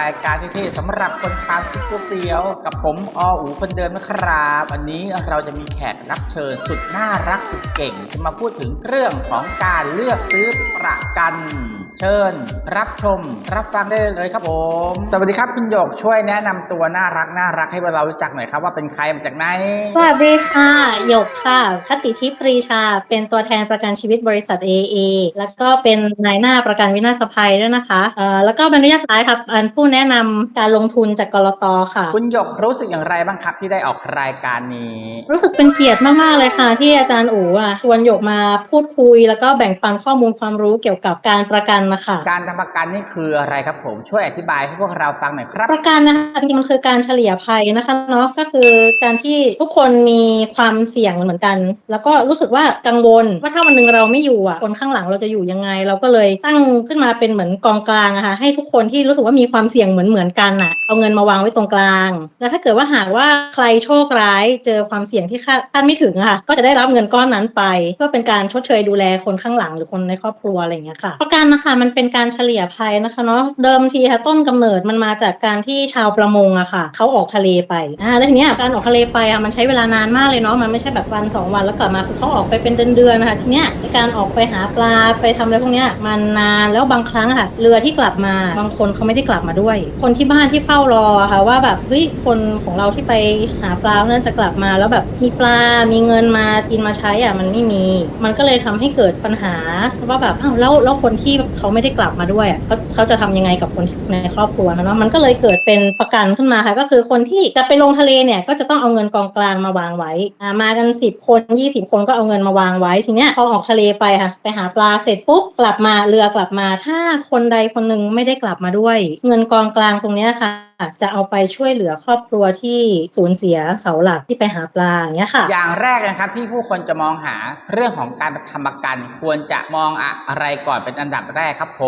รายการที่เท่ๆสำหรับคนทานก๋วยเตี๋ยว กับผมออูคนเดิมนะครับวันนี้เราจะมีแขกรับเชิญสุดน่ารักสุดเก่งจะมาพูดถึงเรื่องของการเลือกซื้อประกัน เชิญ รับชม รับฟังได้เลยครับผม สวัสดีครับคุณหยกช่วยแนะนำตัวน่ารักน่ารักให้เรารู้จักหน่อยครับว่าเป็นใครมาจากไหน สวัสดีค่ะ หยกค่ะ คติทิพย์ปรีชา เป็นตัวแทนประกันชีวิตบริษัท AA แล้วก็เป็นนายหน้าประกันวินาศภัยด้วยนะคะเอ่อแล้วก็เป็นวิทยาศาสตร์ครับเป็นผู้แนะนำการลงทุนจากกรตค่ะ คุณหยกรู้สึกอย่างไรบ้างครับที่ได้ออกรายการนี้ รู้สึกเป็นเกียรติมาก ๆ เลยค่ะ ที่อาจารย์อู๋อะชวนหยกมาพูดคุย แล้วก็แบ่งปันข้อมูลความรู้เกี่ยวกับการประกันนะคะการทำประกันนี่คืออะไรครับผมช่วยอธิบายให้พวกเราฟังหน่อยครับ ประกันนะคะจริงๆมันคือการเฉลี่ยภัยนะคะเนาะก็คือการที่ทุกคนมีความเสี่ยงเหมือนกัน แล้วก็รู้สึกว่ากังวลว่าถ้าวันหนึ่งเราไม่อยู่อะคนข้างหลังเราจะอยู่ยังไง เราก็เลยตั้งขึ้นมาเป็นเหมือนกองกลางอะค่ะให้ทุกคนที่รู้สึกว่ามีความเสี่ยงเหมือนเหมือนๆกันอะเอาเงินมาวางไว้ตรงกลาง แล้วถ้าเกิดว่าหากว่าใครโชคร้ายเจอความเสี่ยงที่คาดคาดไม่ถึงอะค่ะก็จะได้รับเงินก้อนนั้นไปเพื่อเป็นการชดเชยดูแลคนข้างหลังหรือคนในครอบครัวอะไรอย่างเงี้ยค่ะ ประกันนะคะมันเป็นการเฉลี่ยภัยนะคะเนาะเดิมทีค่ะต้นกำเนิดมันมาจากการที่ชาวประมงอะค่ะเขาออกทะเลไปอ่าแล้วทีเนี้ยการออกทะเลไปอะมันใช้เวลานานมากเลยเนาะมันไม่ใช่แบบวันสองวันแล้วกลับมาคือเขาออกไปเป็นเดือนๆนะคะทีเนี้ยการออกไปหาปลาไปทำอะไรพวกเนี้ยมันนานแล้วบางครั้งอะค่ะเรือที่กลับมาบางคนเขาไม่ได้กลับมาด้วย คนที่บ้านที่เฝ้ารอค่ะว่าแบบเฮ้ยคนของเราที่ไปหาปลาเนั้นจะกลับมาแล้วแบบมีปลา มีเงินมากินมาใช้อะมันไม่มี มันก็เลยทำให้เกิดปัญหาว่าแบบอ้าวแล้วแล้วคนที่เขาไม่ได้กลับมาด้วยอะเขาเขาจะทำยังไงกับคนในครอบครัวนะเนาะมันก็เลยเกิดเป็นประกันขึ้นมาค่ะ ก็คือคนที่จะไปลงทะเลเนี่ยก็จะต้องเอาเงินกองกลางมาวางไว้อ่ามากัน 10 คน 20 คนก็เอาเงินมาวางไว้ทีเนี้ยพอออกทะเลไปค่ะ ไปหาปลาเสร็จปุ๊บกลับมาเรือกลับมา ถ้าคนใดคนหนึ่งไม่ได้กลับมาด้วย เงินกองกลางตรงเนี้ยค่ะจะเอาไปช่วยเหลือครอบครัวที่สูญเสียเสาหลักที่ไปหาปลาอย่างเงี้ยค่ะ อย่างแรกนะครับที่ผู้คนจะมองหาเรื่องของการทำประกัน ควรจะมองอะไรก่อนเป็นอันดับแรกครับผ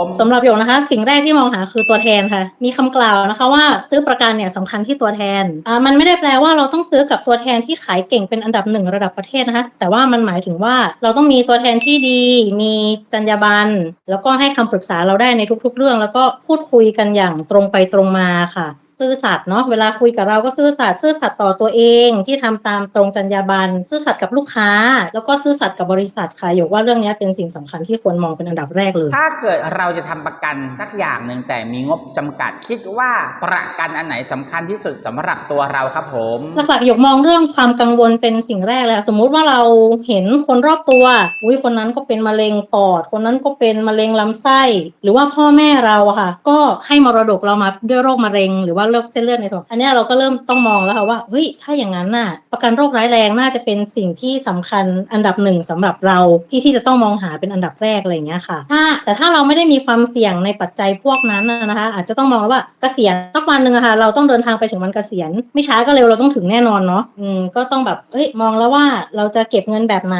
มสำหรับโยงนะคะ สิ่งแรกที่มองหาคือตัวแทนค่ะ มีคำกล่าวนะคะว่าซื้อประกันเนี่ยสำคัญที่ตัวแทนอ่ามันไม่ได้แปลว่าเราต้องซื้อกับตัวแทนที่ขายเก่งเป็นอันดับหนึ่งระดับประเทศนะคะแต่ว่ามันหมายถึงว่าเราต้องมีตัวแทนที่ดี มีจรรยาบรรณแล้วก็ให้คำปรึกษาเราได้ในทุก ๆ เรื่อง แล้วก็พูดคุยกันอย่างตรงไปตรงมาค่ะ ซื่อสัตย์เนาะเวลาคุยกับเราก็ซื่อสัตย์ซื่อสัตย์ต่อตัวเองที่ทำตามตรงจรรยาบรรณซื่อสัตย์กับลูกค้า แล้วก็ซื่อสัตย์กับบริษัทค่ะโยกว่าเรื่องนี้เป็นสิ่งสำคัญที่ควรมองเป็นอันดับแรกเลย ถ้าเกิดเราจะทำประกันสักอย่างหนึ่งแต่มีงบจำกัด คิดว่าประกันอันไหนสำคัญที่สุดสำหรับตัวเราครับผมหลักๆหยกมองเรื่องความกังวลเป็นสิ่งแรกเลยค่ะสมมุติว่าเราเห็นคนรอบตัวอุ้ยคนนั้นก็เป็นมะเร็งปอด คนนั้นก็เป็นมะเร็งลำไส้ หรือว่าพ่อแม่เราอะค่ะ ก็ให้มรดกเรามาด้วยโรคมะเร็งหรือว่าโรคเส้นเลือดในสมองอันนี้เราก็เริ่มต้องมองแล้วค่ะว่าเฮ้ยถ้าอย่างนั้นน่ะ ประกันโรคร้ายแรงน่าจะเป็นสิ่งที่สำคัญอันดับหนึ่งสำหรับเราที่ที่จะต้องมองหาเป็นอันดับแรกอะไรอย่างเงี้ยค่ะ ถ้าแต่ถ้าเราไม่ได้มีความเสี่ยงในปัจจัยพวกนั้นนะคะ อาจจะต้องมองว่าเกษียณสักวันหนึ่งอะค่ะเราต้องเดินทางไปถึงวันเกษียณ ไม่ช้าก็เร็วเราต้องถึงแน่นอนเนาะอืมก็ต้องแบบเอ้ยมองแล้วว่าเราจะเก็บเงินแบบไหน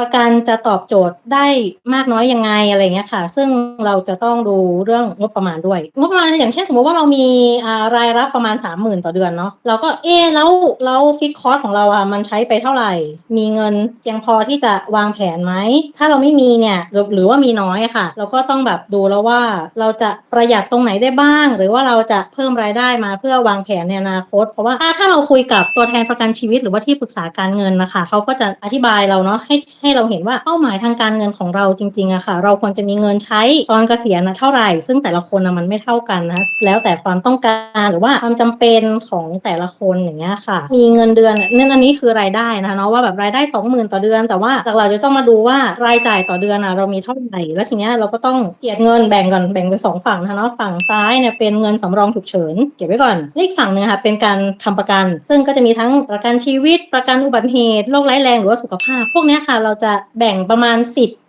ประกันจะตอบโจทย์ได้มากน้อยยังไงอะไรเงี้ยค่ะ ซึ่งเราจะต้องดูเรื่องงบประมาณด้วย งบประมาณอย่างเช่น สมมติว่าเรามีอ่ารายรับประมาณ30,000ต่อเดือนเนาะเราก็เอ๊แล้วแล้วฟิกคอร์สของเราอะมันใช้ไปเท่าไหร่ มีเงินเพียงพอที่จะวางแผนไหม ถ้าเราไม่มีเนี่ยหรือว่ามีน้อยค่ะ เราก็ต้องแบบดูแล้วว่าเราจะประหยัดตรงไหนได้บ้าง หรือว่าเราจะเพิ่มรายได้มาเพื่อวางแผนในอนาคต เพราะว่าถ้าถ้าเราคุยกับตัวแทนประกันชีวิต หรือว่าที่ปรึกษาการเงินนะคะเขาก็จะอธิบายเราเนาะให้ให้เราเห็นว่าเป้าหมายทางการเงินของเราจริงๆอะค่ะ เราควรจะมีเงินใช้ตอนเกษียณนะเท่าไหร่ ซึ่งแต่ละคนนะมันไม่เท่ากันนะแล้วแต่ความต้องการหรือว่าความจำเป็นของแต่ละคนอย่างเงี้ยค่ะ มีเงินเดือนเนี่ยนั่นอันนี้คือรายได้นะเนาะว่าแบบรายได้ 20,000 ต่อเดือน แต่ว่าหลักๆจะต้องมาดูว่ารายจ่ายต่อเดือนอะเรามีเท่าไหร่แล้วทีเนี้ยเราก็ต้องเจียดเงินแบ่งก่อนแบ่งเป็นสองฝั่งนะเนาะฝั่งซ้ายเนี่ยเป็นเงินสำรองฉุกเฉินเก็บไว้ก่อนอีกฝั่งหนึ่งค่ะเป็นการทำประกัน ซึ่งก็จะมีทั้งประกันชีวิตประกันอุบัติเหตุโรคร้ายแรงหรือว่าสุขภาพ พวกเนี้ยค่ะเราจะแบ่งประมาณ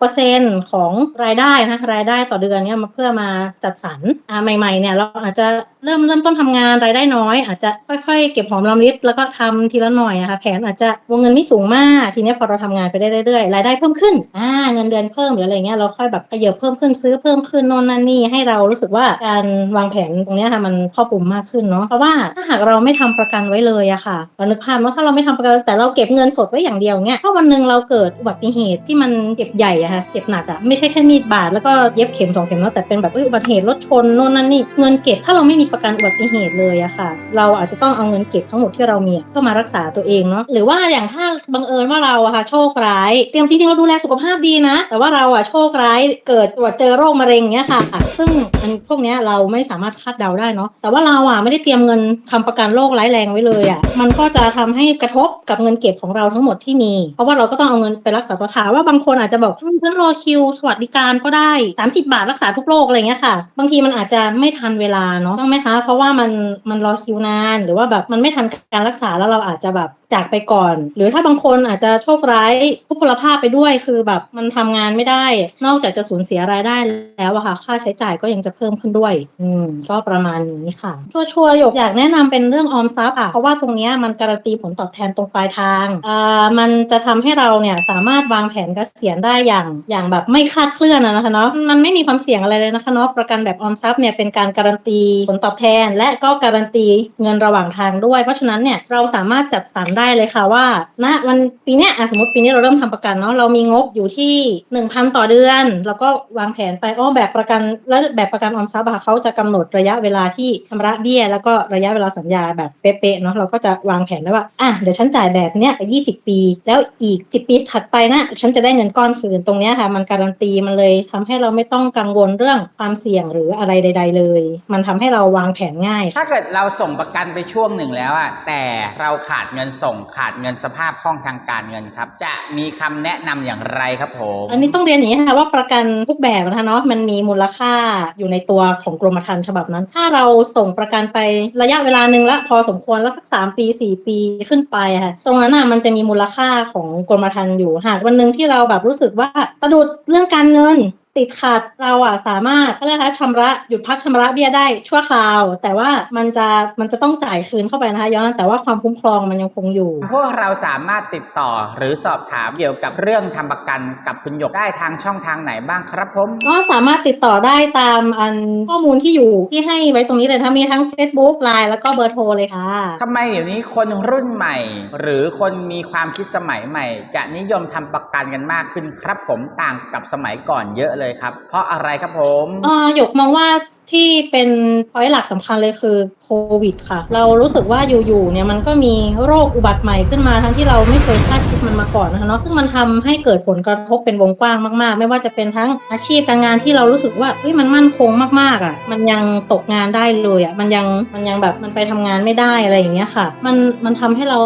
10%ของรายได้นะคะรายได้ต่อเดือนเนี่ยมาเพื่อมาจัดสรรอ่าใหม่ๆเนี่ยเราอาจจะเริ่มเริ่มต้นทำงงานรายได้น้อย อาจจะค่อยๆ เก็บหอมรอมริบแล้วก็ทำทีละหน่อยอะค่ะแผนอาจจะวงเงินไม่สูงมาก ทีนี้พอเราทำงานไปได้เรื่อยๆรายได้เพิ่มขึ้นอ่าเงินเดือนเพิ่มหรืออะไรเงี้ยเราค่อยแบบขยับเพิ่มขึ้นซื้อเพิ่มขึ้นโน่นนั่นนี่ให้เรารู้สึกว่าการวางแผนตรงเนี้ยค่ะมันครอบคลุมมากขึ้นเนาะเพราะว่าถ้าหากเราไม่ทำประกันไว้เลยอะค่ะเรานึกภาพว่าถ้าเราไม่ทำประกันแต่เราเก็บเงินสดไว้อย่างเดียวเงี้ยถ้าวันหนึ่งเราเกิดอุบัติเหตุที่มันเจ็บใหญ่อะค่ะเจ็บหนักอะไม่ใช่แค่มีดบาดแล้วก็เย็บเข็มสองเข็มแล้วแต่เป็นแบบอุบัติเหตุรถชนโน่นนั่นนี่เงินเก็บถ้าเราไม่มีประกันอุบัติเหตุเลยอะค่ะ เราอาจจะต้องเอาเงินเก็บทั้งหมดที่เรามีอะเพื่อมารักษาตัวเองเนาะหรือว่าอย่างถ้าบังเอิญว่าเราอะค่ะโชคร้ายเตรียมจริงๆเราดูแลสุขภาพดีนะ แต่ว่าเราอะโชคร้ายเกิดตรวจเจอโรคมะเร็งเนี้ยค่ะ ซึ่งมันพวกเนี้ยเราไม่สามารถคาดเดาได้เนาะแต่ว่าเราอะไม่ได้เตรียมเงินทำประกันโรคร้ายแรงไว้เลยอะมันก็จะทำให้กระทบกับเงินเก็บของเราทั้งหมดที่มี เพราะว่าเราก็ต้องเอาเงินไปรักษาตัวถามว่าบางคนอาจจะบอกฉันรอคิวสวัสดิการก็ได้ 30 บาทรักษาทุกโรคอะไรเงี้ยค่ะ บางทีมันอาจจะไม่ทันเวลาเนาะต้องไหมคะ เพราะว่ามันมันรอคิวนาน หรือว่าแบบมันไม่ทันการรักษาแล้วเราอาจจะแบบ จากไปก่อน หรือถ้าบางคนอาจจะโชคร้ายทุกพลภาพไปด้วยคือแบบมันทำงานไม่ได้ นอกจากจะสูญเสียรายได้แล้วอะค่ะ ค่าใช้จ่ายก็ยังจะเพิ่มขึ้นด้วย อืม ก็ประมาณนี้ค่ะ ชัวชัวร์ๆหยกอยากแนะนำเป็นเรื่องออมทรัพย์อะเพราะว่าตรงนี้มันการันตีผลตอบแทนตรงปลายทางอ่ามันจะทำให้เราเนี่ยสามารถวางแผนเกษียณได้อย่างอย่างแบบไม่คลาดเคลื่อนอะนะคะเนาะมันไม่มีความเสี่ยงอะไรเลยนะคะเนาะประกันแบบออมทรัพย์เนี่ยเป็นการการันตีผลตอบแทน และก็การันตีเงินระหว่างทางด้วย เพราะฉะนั้นเนี่ยเราสามารถจัดสรรได้เลยค่ะว่าณวันปีเนี้ยสมมติปีนี้เราเริ่มทำประกันเนาะเรามีงบอยู่ที่1,000ต่อเดือน แล้วก็วางแผนไปอ้อแบบประกันและแบบประกันออมทรัพย์ค่ะเขาจะกำหนดระยะเวลาที่ชำระเบี้ย แล้วก็ระยะเวลาสัญญาแบบเป๊ะๆเนาะเราก็จะวางแผนได้ว่าอะเดี๋ยวฉันจ่ายแบบเนี้ยไป20ปี แล้วอีก10ปีถัดไปนะฉันจะได้เงินก้อนคืนตรงเนี้ยค่ะ มันการันตีมันเลยทำให้เราไม่ต้องกังวลเรื่องความเสี่ยงหรืออะไรใด ๆ เลย มันทำให้เราวางแผนง่าย ถ้าเกิดเราส่งประกันไปช่วงหนึ่งแล้วอะแต่เราขาดเงินส่งขาดเงินสภาพคล่องทางการเงินครับ จะมีคำแนะนำอย่างไรครับผมอันนี้ต้องเรียนอย่างนี้ค่ะว่าประกันทุกแบบนะคะเนาะมันมีมูลค่าอยู่ในตัวของกรมธรรม์ฉบับนั้น ถ้าเราส่งประกันไประยะเวลาหนึ่งละพอสมควรแล้วสักสามปีสี่ปีขึ้นไปอะค่ะตรงนั้นน่ะมันจะมีมูลค่าของกรมธรรม์อยู่หากวันหนึ่งที่เราแบบรู้สึกว่าสะดุดเรื่องการเงิน ติดขัดเราอะสามารถเขาเรียกนะคะชำระหยุดพักชำระเบี้ยได้ชั่วคราว แต่ว่ามันจะมันจะต้องจ่ายคืนเข้าไปนะคะย้อนแต่ว่าความคุ้มครองมันยังคงอยู่ พวกเราสามารถติดต่อหรือสอบถามเกี่ยวกับเรื่องทำประกันกับคุณหยกได้ทางช่องทางไหนบ้างครับผมก็สามารถติดต่อได้ตามอันข้อมูลที่อยู่ที่ให้ไว้ตรงนี้เลยนะคะมีทั้ง Facebook Line แล้วก็เบอร์โทรเลยค่ะทำไมเดี๋ยวนี้คนรุ่นใหม่ หรือคนมีความคิดสมัยใหม่ จะนิยมทำประกันกันมากขึ้นครับผมต่างกับสมัยก่อนเยอะเลยครับ เพราะอะไรครับผมอ่อหยกมองว่าที่เป็นพอยหลักสำคัญเลยคือโควิดค่ะ เรารู้สึกว่าอยู่ๆเนี่ยมันก็มีโรคอุบัติใหม่ขึ้นมาทั้งที่เราไม่เคยคาดคิดมันมาก่อนนะคะเนาะซึ่งมันทำให้เกิดผลกระทบเป็นวงกว้างมากๆ ไม่ว่าจะเป็นทั้งอาชีพการงานที่เรารู้สึกว่าเฮ้ยมันมั่นคงมากๆอะ มันยังตกงานได้เลยอะมันยังมันยังแบบมันไปทำงานไม่ได้อะไรอย่างเงี้ยค่ะ มันมันทำให้เรา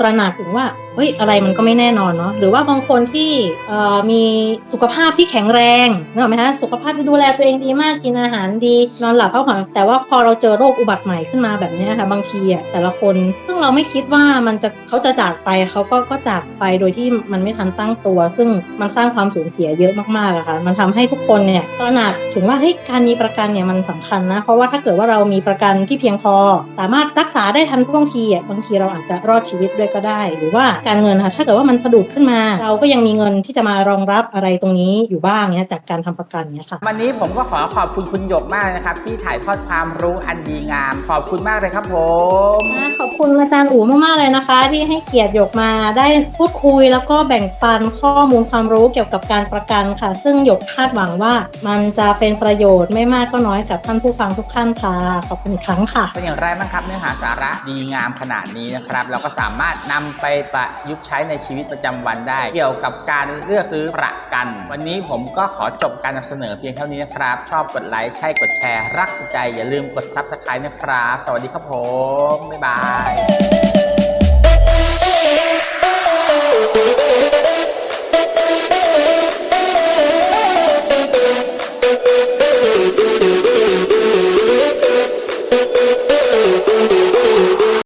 ตระหนักถึงว่าเฮ้ยอะไรมันก็ไม่แน่นอนเนาะหรือว่าบางคนที่มีสุขภาพที่แข็งแรงนึกออกไหมคะสุขภาพดูแลตัวเองดีมากกินอาหารดี นอนหลับพักผ่อนแต่ว่าพอเราเจอโรคอุบัติใหม่ขึ้นมาแบบนี้ค่ะบางทีอะแต่ละคน ซึ่งเราไม่คิดว่ามันจะเขาจะจากไปเขาก็ก็จากไปโดยที่มันไม่ทันตั้งตัว ซึ่งมันสร้างความสูญเสียเยอะมากๆอะค่ะมันทำให้ทุกคนเนี่ยตระหนักถึงว่าเฮ้ยการมีประกันเนี่ยมันสำคัญนะ เพราะว่าถ้าเกิดว่าเรามีประกันที่เพียงพอ สามารถรักษาได้ทันท่วงทีอะบางทีเราอาจจะรอดชีวิตด้วยก็ได้ หรือว่าการเงินค่ะถ้าเกิดว่ามันสะดุดขึ้นมา เราก็ยังมีเงินที่จะมารองรับอะไรตรงนี้อยู่บ้างเนี่ยจากการทำประกันเนี่ยค่ะ วันนี้ผมก็ขอขอบคุณคุณหยกมากนะครับ ที่ถ่ายทอดความรู้อันดีงาม ขอบคุณมากเลยครับผมค่ะขอบคุณอาจารย์อู๋มาก ๆ เลยนะคะ ที่ให้เกียรติหยกมาได้พูดคุยแล้วก็แบ่งปันข้อมูลความรู้เกี่ยวกับการประกันค่ะ ซึ่งหยกคาดหวังว่า มันจะเป็นประโยชน์ไม่มากก็น้อยกับท่านผู้ฟังทุกท่านค่ะ ขอบคุณอีกครั้งค่ะ เป็นอย่างไรบ้างครับเนื้อหาสาระดีงามขนาดนี้นะครับ เราก็สามารถนำไปประยุกต์ใช้ในชีวิตประจำวันได้ เกี่ยวกับการเลือกซื้อประกัน วันนี้ผมก็ขอจบการนำเสนอเพียงเท่านี้นะครับ ชอบกดไลค์ใช่กดแชร์ รักสนใจอย่าลืมกด Subscribe นะครับ สวัสดีครับผม บ๊ายบาย